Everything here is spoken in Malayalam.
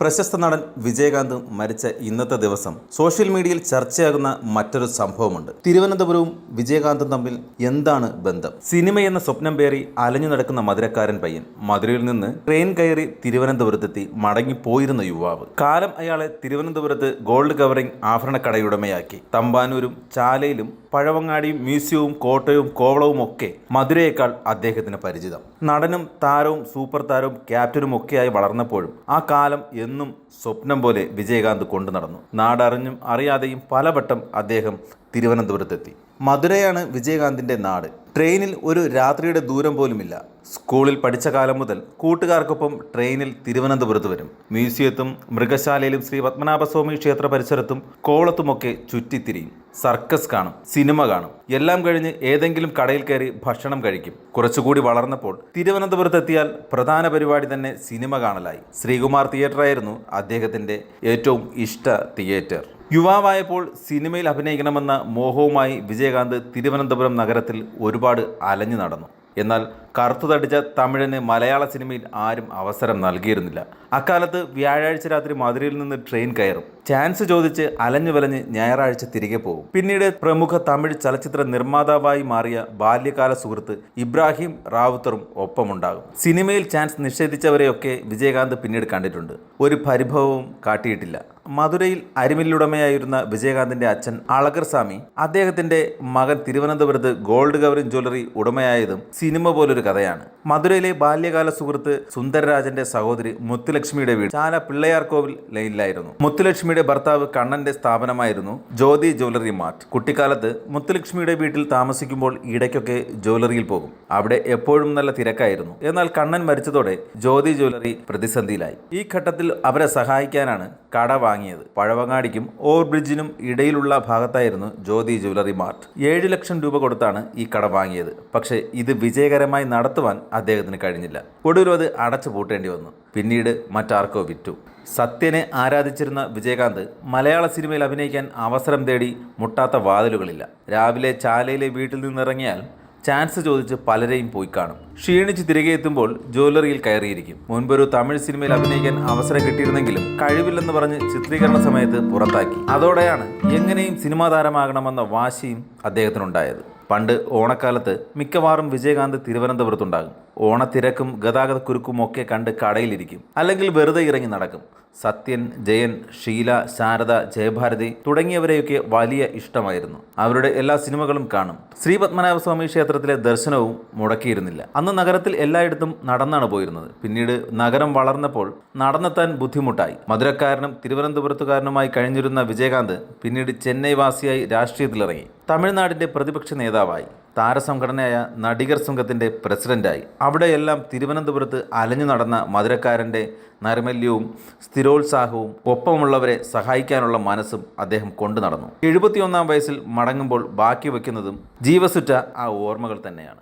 പ്രശസ്ത നടൻ വിജയകാന്ത് മരിച്ച ഇന്നത്തെ ദിവസം സോഷ്യൽ മീഡിയയിൽ ചർച്ചയാകുന്ന മറ്റൊരു സംഭവമുണ്ട്. തിരുവനന്തപുരവും വിജയകാന്തും തമ്മിൽ എന്താണ് ബന്ധം? സിനിമ എന്ന സ്വപ്നം പേറി അലഞ്ഞു നടക്കുന്ന മധുരക്കാരൻ പയ്യൻ മധുരയിൽ നിന്ന് ട്രെയിൻ കയറി തിരുവനന്തപുരത്തെത്തി മടങ്ങിപ്പോയിരുന്ന യുവാവ്. കാലം അയാളെ തിരുവനന്തപുരത്ത് ഗോൾഡ് കവറിംഗ് ആഭരണക്കടയുടമയാക്കി. തമ്പാനൂരും ചാലയിലും പഴവങ്ങാടിയും മ്യൂസിയവും കോട്ടയവും കോവളവും ഒക്കെ മധുരയേക്കാൾ അദ്ദേഹത്തിന് പരിചിതം. നടനും താരവും സൂപ്പർ താരവും ക്യാപ്റ്റനും ഒക്കെയായി വളർന്നപ്പോഴും ആ കാലം എന്നും സ്വപ്നം പോലെ വിജയകാന്ത് കൊണ്ടു നടന്നു. നാടറിഞ്ഞും അറിയാതെയും പലവട്ടം അദ്ദേഹം തിരുവനന്തപുരത്തെത്തി. മധുരയാണ് വിജയകാന്തിന്റെ നാട്. ട്രെയിനിൽ ഒരു രാത്രിയുടെ ദൂരം പോലുമില്ല. സ്കൂളിൽ പഠിച്ച കാലം മുതൽ കൂട്ടുകാർക്കൊപ്പം ട്രെയിനിൽ തിരുവനന്തപുരത്ത് വരും. മ്യൂസിയത്തും മൃഗശാലയിലും ശ്രീ പത്മനാഭസ്വാമി ക്ഷേത്ര പരിസരത്തും കോളത്തുമൊക്കെ ചുറ്റിത്തിരിയും. സർക്കസ് കാണും സിനിമ കാണും. എല്ലാം കഴിഞ്ഞ് ഏതെങ്കിലും കടയിൽ കയറി ഭക്ഷണം കഴിക്കും. കുറച്ചുകൂടി വളർന്നപ്പോൾ തിരുവനന്തപുരത്ത് എത്തിയാൽ പ്രധാന പരിപാടി തന്നെ സിനിമ കാണലായി. ശ്രീകുമാർ തിയേറ്ററായിരുന്നു അദ്ദേഹത്തിന്റെ ഏറ്റവും ഇഷ്ട തിയേറ്റർ. യുവാവായപ്പോൾ സിനിമയിൽ അഭിനയിക്കണമെന്ന മോഹവുമായി വിജയകാന്ത് തിരുവനന്തപുരം നഗരത്തിൽ ഒരുപാട് അലഞ്ഞു നടന്നു. എന്നാൽ കറുത്തു തടിച്ച തമിഴന് മലയാള സിനിമയിൽ ആരും അവസരം നൽകിയിരുന്നില്ല. അക്കാലത്ത് വ്യാഴാഴ്ച രാത്രി മധുരയിൽ നിന്ന് ട്രെയിൻ കയറും. ചാൻസ് ചോദിച്ച് അലഞ്ഞു വലഞ്ഞ് ഞായറാഴ്ച തിരികെ പോകും. പിന്നീട് പ്രമുഖ തമിഴ് ചലച്ചിത്ര നിർമ്മാതാവായി മാറിയ ബാല്യകാല സുഹൃത്ത് ഇബ്രാഹിം റാവുത്തറും ഒപ്പമുണ്ടാകും. സിനിമയിൽ ചാൻസ് നിഷേധിച്ചവരെയൊക്കെ വിജയകാന്ത് പിന്നീട് കണ്ടിട്ടുണ്ട്. ഒരു പരിഭവവും കാട്ടിയിട്ടില്ല. മധുരയിൽ അരിമില്ലുടമയായിരുന്ന വിജയകാന്തിന്റെ അച്ഛൻ അളകർ സ്വാമി അദ്ദേഹത്തിന്റെ മകൻ തിരുവനന്തപുരത്ത് ഗോൾഡ് കവറിംഗ് ജ്വല്ലറി ഉടമയായതും സിനിമ പോലൊരു കഥയാണ്. മധുരയിലെ ബാല്യകാല സുഹൃത്ത് സുന്ദരരാജന്റെ സഹോദരി മുത്തുലക്ഷ്മിയുടെ വീട് ചാല പിള്ളയാർ കോവിൽ ലൈനിലായിരുന്നു. മുത്തുലക്ഷ്മിയുടെ ഭർത്താവ് കണ്ണന്റെ സ്ഥാപനമായിരുന്നു ജ്യോതി ജ്വല്ലറി മാർട്ട്. കുട്ടിക്കാലത്ത് മുത്തുലക്ഷ്മിയുടെ വീട്ടിൽ താമസിക്കുമ്പോൾ ഇടയ്ക്കൊക്കെ ജ്വല്ലറിയിൽ പോകും. അവിടെ എപ്പോഴും നല്ല തിരക്കായിരുന്നു. എന്നാൽ കണ്ണൻ മരിച്ചതോടെ ജ്യോതി ജ്വല്ലറി പ്രതിസന്ധിയിലായി. ഈ ഘട്ടത്തിൽ അവരെ സഹായിക്കാനാണ് കട വാങ്ങിയത്. പഴവങ്ങാടിക്കും ഓവർബ്രിഡ്ജിനും ഇടയിലുള്ള ഭാഗത്തായിരുന്നു ജ്യോതി ജ്വല്ലറി മാർട്ട്. ഏഴ് ലക്ഷം രൂപ കൊടുത്താണ് ഈ കട വാങ്ങിയത്. പക്ഷേ ഇത് വിജയകരമായി നടത്തുവാൻ അദ്ദേഹത്തിന് കഴിഞ്ഞില്ല. ഒടുവിൽ അത് അടച്ചു പൂട്ടേണ്ടി വന്നു. പിന്നീട് മറ്റാർക്കോ വിറ്റു. സത്യനെ ആരാധിച്ചിരുന്ന വിജയകാന്ത് മലയാള സിനിമയിൽ അഭിനയിക്കാൻ അവസരം തേടി മുട്ടാത്ത വാതിലുകളില്ല. രാവിലെ ചാലയിലെ വീട്ടിൽ നിന്നിറങ്ങിയാൽ ചാൻസ് ചോദിച്ച് പലരെയും പോയി കാണും. ക്ഷീണിച്ച് തിരികെ എത്തുമ്പോൾ ജ്വല്ലറിയിൽ കയറിയിരിക്കും. മുൻപൊരു തമിഴ് സിനിമയിൽ അഭിനയിക്കാൻ അവസരം കിട്ടിയിരുന്നെങ്കിലും കഴിവില്ലെന്ന് പറഞ്ഞ് ചിത്രീകരണ സമയത്ത് പുറത്താക്കി. അതോടെയാണ് എങ്ങനെയും സിനിമാ താരമാകണമെന്ന വാശിയും അദ്ദേഹത്തിനുണ്ടായത്. പണ്ട് ഓണക്കാലത്ത് മിക്കവാറും വിജയകാന്ത് തിരുവനന്തപുരത്തുണ്ടാകും. ഓണത്തിരക്കും ഗതാഗതക്കുരുക്കും ഒക്കെ കണ്ട് കടയിലിരിക്കും. അല്ലെങ്കിൽ വെറുതെ ഇറങ്ങി നടക്കും. സത്യൻ ജയൻ ഷീല ശാരദ ജയഭാരതി തുടങ്ങിയവരെയൊക്കെ വലിയ ഇഷ്ടമായിരുന്നു. അവരുടെ എല്ലാ സിനിമകളും കാണും. ശ്രീ പത്മനാഭസ്വാമി ക്ഷേത്രത്തിലെ ദർശനവും മുടക്കിയിരുന്നില്ല. അന്ന് നഗരത്തിൽ എല്ലായിടത്തും നടന്നാണ് പോയിരുന്നത്. പിന്നീട് നഗരം വളർന്നപ്പോൾ നടന്നെത്താൻ ബുദ്ധിമുട്ടായി. മധുരക്കാരനും തിരുവനന്തപുരത്തുകാരനുമായി കഴിഞ്ഞിരുന്ന വിജയകാന്ത് പിന്നീട് ചെന്നൈ വാസിയായി രാഷ്ട്രീയത്തിലിറങ്ങി. തമിഴ്നാടിന്റെ പ്രതിപക്ഷ നേതാവായി താരസംഘടനയായ നടികർ സംഘത്തിന്റെ പ്രസിഡന്റായി അവിടെയെല്ലാം തിരുവനന്തപുരത്ത് അലഞ്ഞു നടന്ന മധുരക്കാരന്റെ നൈർമല്യവും സ്ഥിരോത്സാഹവും ഒപ്പമുള്ളവരെ സഹായിക്കാനുള്ള മനസ്സും അദ്ദേഹം കൊണ്ടു നടന്നു. എഴുപത്തിയൊന്നാം വയസ്സിൽ മടങ്ങുമ്പോൾ ബാക്കി വയ്ക്കുന്നതും ജീവസുറ്റ ആ ഓർമ്മകൾ തന്നെയാണ്.